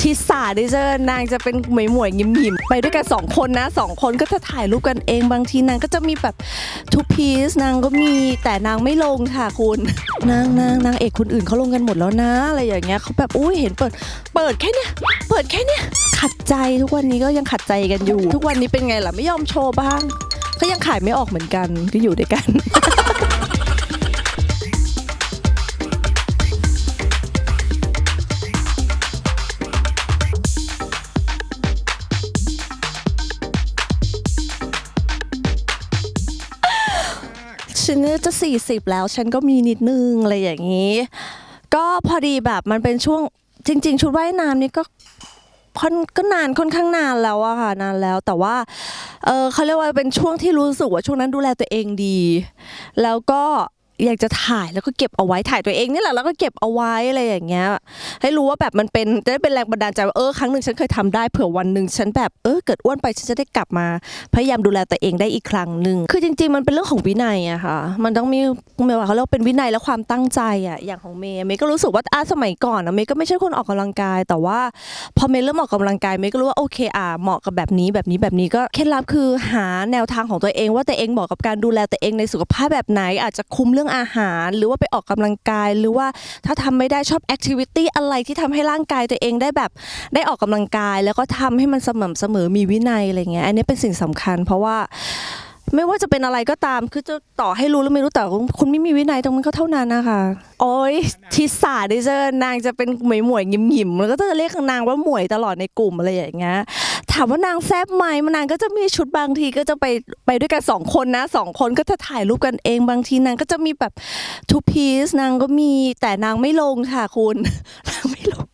ทิสาดิเจอนางจะเป็นหมวยหมวยๆหยิมหยิมๆไปด้วยกันสองคนนะสองคนก็จะถ่ายรูปกันเองบางทีนางก็จะมีแบบทูพีซนางก็มีแต่นางไม่ลงค่ะคุณ นางนางนางเอกคนอื่นเขาลงกันหมดแล้วนะ อะไรอย่างเงี้ยเขาแบบอุ้ยเห็นเปิด เปิดแค่เนี้ยเปิดแค่เนี้ยขัดใจทุกวันนี้ก็ยังขัดใจกันอยู่ ทุกวันนี้เป็นไงล่ะไม่ยอมโชว์บ้าง ก็ยังขายไม่ออกเหมือนกันก็อยู่ด้วยกัน ฉันเนี่ยจะ 40 แล้วฉันก็มีนิดนึงอะไรอย่างนี้ ก็พอดีแบบมันเป็นช่วงจริง ๆ ชุดว่ายน้ำนี่ก็ค่อนก็นานค่อนข้างนานแล้วอะค่ะนานแล้วแต่ว่าเออเขาเรียกว่าเป็นช่วงที่รู้สึกว่าช่วงนั้นดูแลตัวเองดี แล้วก็ อยากจะถ่ายแล้วก็เก็บเอาไว้ถ่ายตัวเองนี่แหละแล้วก็เก็บเอาไว้อะไรอย่างเงี้ย ให้รู้ว่าแบบมันเป็นจะได้เป็นแรงบันดาลใจว่าเออครั้งหนึ่งฉันเคยทำได้เผื่อวันหนึ่งฉันแบบเออเกิดอ้วนไปฉันจะได้กลับมา พยายามดูแลตัวเองได้อีกครั้งหนึ่งคือจริง ๆ มันเป็นเรื่องของวินัยอะค่ะ มันต้องมีเมย์ว่าเขาเรียกว่าเป็นวินัยและความตั้งใจอะอย่างของเมย์เมย์ก็รู้สึกว่าอะสมัยก่อนอะเมย์ก็ไม่ใช่คนออกกำลังกาย แต่ว่าพอเมย์เริ่มออกกำลังกายเมย์ก็รู้ว่าโอเคอะเหมาะกับแบบนี้แบบนี้แบบนี้ก็เคล็ดลับคือหาแนวทางของตัวเอง ว่าตัวเองเหมาะกับการดูแลตัวเองในสุขภาพแบบไหนอาจจะคุมเรื่องอาหาร หรือว่าไปออกกำลังกาย หรือว่าถ้าทำไม่ได้ชอบแอคทิวิตี้อะไรที่ทำให้ร่างกายตัวเองได้แบบได้ออกกำลังกาย แล้วก็ทำให้มันสม่ำเสมอมีวินัยอะไรเงี้ยอันนี้เป็นสิ่งสำคัญ เพราะว่าไม่ว่าจะเป็นอะไรก็ตาม คือจะต่อให้รู้หรือไม่รู้แต่คุณไม่มีวินัยตรงนั้นก็เท่านั้นนะคะโอ้ยทิสาดิเจอนางจะเป็นหมวยหมวยหยิมหยิมแล้วก็จะเรียกนางว่าหมวยตลอดในกลุ่มอะไรอย่างเงี้ย ถามว่านางแซบไหมมันางก็จะมีชุดบางทีก็จะไปไปด้วยกันสองคนนะสองคนก็จะถ่ายรูปกันเองบางทีนางก็จะมีแบบทูพีซนางก็มีแต่นางไม่ลงค่ะคุณนางไม่ลง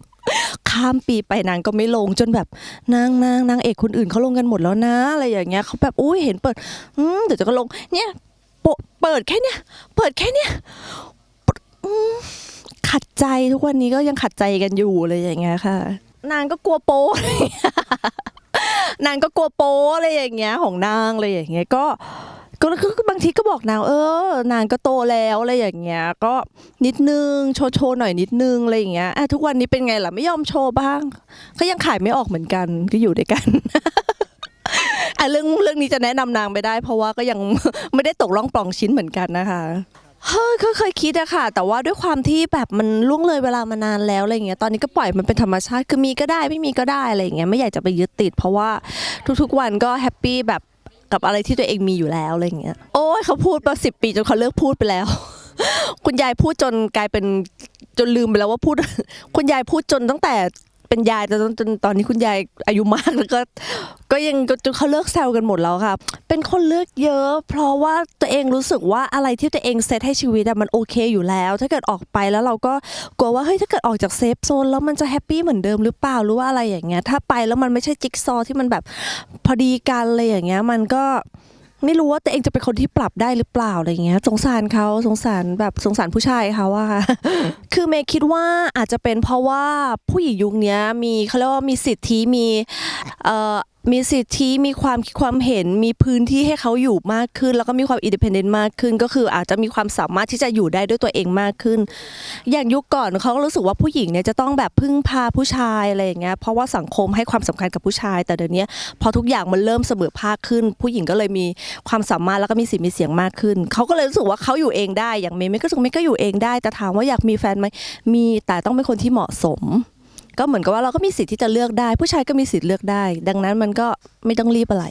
ข้ามปีไปนางก็ไม่ลงจนแบบนางนางนางเอกคนอื่นเขาลงกันหมดแล้วนะ อะไรอย่างเงี้ยเขาแบบอุ้ยเห็นเปิดอืมเดี๋ยวจะก็ลง เนี่ยโปะเปิดแค่เนี้ยเปิดแค่เนี้ยขัดใจทุกวันนี้ก็ยังขัดใจกันอยู่เลยอย่างเงี้ยค่ะ นางก็กลัวโป๊ นางก็กลัวโป๊อะไรอย่างเงี้ยของนางอะไรอย่างเงี้ยก็ก็บางทีก็บอกนางเออนางก็โตแล้วอะไรอย่างเงี้ย ก็นิดนึงโชว์โชว์หน่อยนิดนึงอะไรอย่างเงี้ยอะทุกวันนี้เป็นไงล่ะไม่ยอมโชว์บ้าง ก็ยังขายไม่ออกเหมือนกันก็อยู่ด้วยกันอะเรื่องเรื่องนี้จะแนะนำนางไม่ได้ เพราะว่าก็ยังไม่ได้ตกล่องปล่องชิ้นเหมือนกันนะคะ เฮ้ยก็เคยคิดอะค่ะ แต่ว่าด้วยความที่แบบมันล่วงเลยเวลามานานแล้วอะไรอย่างเงี้ยตอนนี้ก็ปล่อยมันเป็นธรรมชาติคือมีก็ได้ไม่มีก็ได้อะไรอย่างเงี้ยไม่อยากจะไปยึดติด เพราะว่าทุกๆวันก็แฮปปี้แบบกับอะไรที่ตัวเองมีอยู่แล้วอะไรอย่างเงี้ยโอ้ยเขาพูดมาสิบปีจนเขาเลิกพูดไปแล้ว คุณยายพูดจนกลายเป็นจนลืมไปแล้วว่าพูด คุณยายพูดจนตั้งแต่ เป็นยายจนจนตอนนี้คุณยายอายุมากแล้วก็ ก็ยังจนเขาเลิกแซวกันหมดแล้วค่ะ เป็นคนเลือกเยอะ เพราะว่าตัวเองรู้สึกว่าอะไรที่ตัวเองเซตให้ชีวิตอะมันโอเคอยู่แล้ว ถ้าเกิดออกไปแล้วเราก็กลัวว่าเฮ้ยถ้าเกิดออกจากเซฟโซนแล้วมันจะแฮปปี้เหมือนเดิมหรือเปล่าหรือว่าอะไรอย่างเงี้ยถ้าไปแล้วมันไม่ใช่จิ๊กซอว์ที่มันแบบพอดีกันเลยอย่างเงี้ยมันก็ ไม่รู้ว่าตัวเองจะเป็นคนที่ปรับได้หรือเปล่าอะไรเงี้ย สงสารเขาสงสารแบบสงสารผู้ชายเขาอะค่ะคือเมย์คิดว่าอาจจะเป็นเพราะว่าผู้หญิงยุคนี้มีเขาเรียกว่ามีสิทธิมีเอ่อ มีสิทธิมีความคิดความเห็นมีพื้นที่ให้เขาอยู่มากขึ้น แล้วก็มีความอินดิเพนเดนต์มากขึ้น ก็คืออาจจะมีความสามารถที่จะอยู่ได้ด้วยตัวเองมากขึ้น อย่างยุคก่อนเขาก็รู้สึกว่าผู้หญิงเนี่ยจะต้องแบบพึ่งพาผู้ชายอะไรอย่างเงี้ยเพราะว่าสังคมให้ความสำคัญกับผู้ชาย แต่เดี๋ยวนี้พอทุกอย่างมันเริ่มเสมอภาคขึ้น ผู้หญิงก็เลยมีความสามารถแล้วก็มีสิทธิ์มีเสียงมากขึ้นเขาก็เลยรู้สึกว่าเขาอยู่เองได้อย่างเมย์เมย์ก็รู้สึกเมย์ก็อยู่เองได้แต่ถามว่าอยากมีแฟนไหมมีแต่ต้องเป็นคนที่เหมาะสม ก็เหมือนกับว่าเราก็มีสิทธิ์ที่จะเลือกได้ ผู้ชายก็มีสิทธิ์เลือกได้ ดังนั้นมันก็ไม่ต้องรีบอะไร